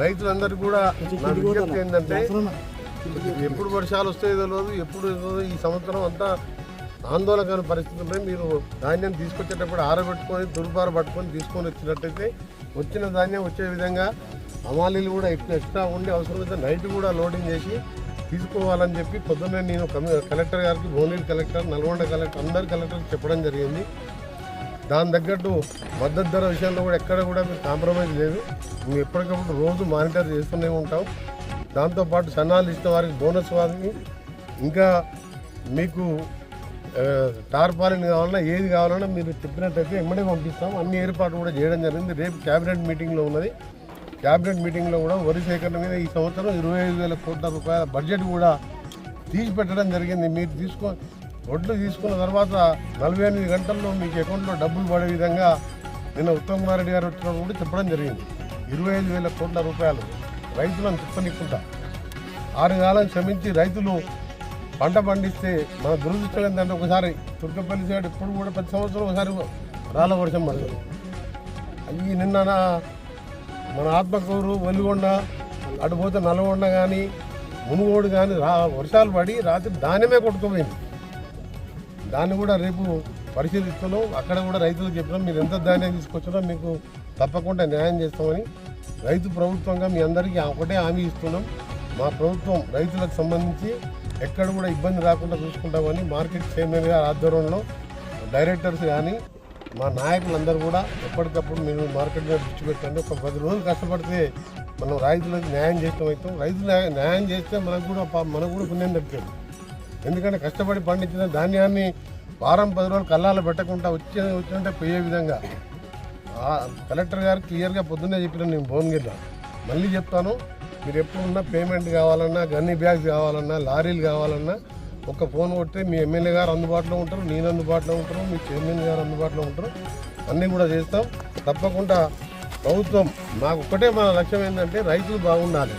రైతులందరికీ కూడా నా విజ్ఞప్తి ఏంటంటే ఎప్పుడు వర్షాలు వస్తాయో తెలియదు ఎప్పుడు. ఈ సంవత్సరం అంతా ఆందోళనకర పరిస్థితుల్లో మీరు ధాన్యం తీసుకొచ్చేటప్పుడు ఆరబెట్టుకొని దుర్బార పట్టుకొని తీసుకొని వచ్చినట్టయితే వచ్చిన ధాన్యం వచ్చే విధంగా అమాలీలు కూడా ఎక్కువ ఎక్స్ట్రా ఉండి అవసరమైతే నైట్ కూడా లోడింగ్ చేసి తీసుకోవాలని చెప్పి పొద్దున్నే నేను కలెక్టర్ గారికి భువనగిరి కలెక్టర్ నల్గొండ కలెక్టర్ అందరి కలెక్టర్కి చెప్పడం జరిగింది దాని తగ్గట్టు మద్దతు ధర విషయంలో కూడా ఎక్కడ కూడా మీరు కాంప్రమైజ్ లేదు. మేము ఎప్పటికప్పుడు రోజు మానిటర్ చేస్తూనే ఉంటాం. దాంతోపాటు సన్నాలు ఇచ్చిన వారికి బోనస్ వారికి ఇంకా మీకు టార్పాలిన్ కావాలన్నా ఏది కావాలన్నా మీరు చెప్పినట్టయితే ఎమ్మడే పంపిస్తాం. అన్ని ఏర్పాట్లు కూడా చేయడం జరిగింది. రేపు క్యాబినెట్ మీటింగ్లో ఉన్నది. క్యాబినెట్ మీటింగ్లో కూడా వరి సేకరణ మీద ఈ సంవత్సరం ఇరవై ఐదు వేల కోట్ల రూపాయల బడ్జెట్ కూడా తీసి పెట్టడం జరిగింది. మీరు తీసుకో ఒడ్లు తీసుకున్న తర్వాత నలభై ఎనిమిది గంటల్లో మీకు అకౌంట్లో డబ్బులు పడే విధంగా నిన్న ఉత్తమ్ కుమార్ రెడ్డి గారు వచ్చినప్పుడు కూడా చెప్పడం జరిగింది. ఇరవై ఐదు వేల కోట్ల రూపాయలు రైతులను తిప్పనిక్కుంటా. ఆరు కాలం శ్రమించి రైతులు పంట పండిస్తే మన దురదృష్టం ఏంటంటే ఒకసారి తుర్కపల్లి సైడ్ ఇప్పుడు కూడా ప్రతి సంవత్సరం ఒకసారి రాళ్ళ వర్షం పడుతుంది. అది నిన్న నా- మన ఆత్మకూరు వెలుగొండ అటు పోతే నల్గొండ కానీ మునుగోడు కానీ రా వర్షాలు పడి రాత్రి ధాన్యమే కొట్టుకుపోయింది. దాన్ని కూడా రేపు పరిశీలిస్తున్నాం. అక్కడ కూడా రైతులకు చెప్పినాం. మీరు ఎంత ధాన్యం తీసుకొచ్చినా మీకు తప్పకుండా న్యాయం చేస్తామని రైతు ప్రభుత్వంగా మీ అందరికీ ఒకటే హామీ ఇస్తున్నాం. మా ప్రభుత్వం రైతులకు సంబంధించి ఎక్కడ కూడా ఇబ్బంది రాకుండా చూసుకుంటామని మార్కెట్ చైర్మన్ గారి ఆధ్వర్యంలో డైరెక్టర్స్ కానీ మా నాయకులందరూ కూడా ఎప్పటికప్పుడు మీరు మార్కెట్ మీద దృష్టి పెట్టండి. ఒక పది రోజులు కష్టపడితే మనం రైతులకు న్యాయం చేస్తాం అవుతాం రైతులు న్యాయం- చేస్తే మనకు కూడా మనకు కూడా పుణ్యం దక్కుతుంది ఎందుకంటే కష్టపడి పండించిన ధాన్యాన్ని వారం పది రోజులు కల్లాలు పెట్టకుండా వచ్చే వచ్చినట్టే పోయే విధంగా. కలెక్టర్ గారు క్లియర్గా పొద్దున్నే చెప్పిన నేను భువనగిరిలో మళ్ళీ చెప్తాను. మీరు ఎప్పుడున్నా పేమెంట్ కావాలన్నా గన్ని బ్యాగ్స్ కావాలన్నా లారీలు కావాలన్నా ఒక ఫోన్ కొట్టి మీ ఎమ్మెల్యే గారు అందుబాటులో ఉంటారు నేను అందుబాటులో ఉంటారు మీ చైర్మన్ గారు అందుబాటులో ఉంటారు. అన్నీ కూడా చేస్తాం. తప్పకుండా ప్రభుత్వం మాకు ఒక్కటే మన లక్ష్యం ఏంటంటే రైతులు బాగుండాలి.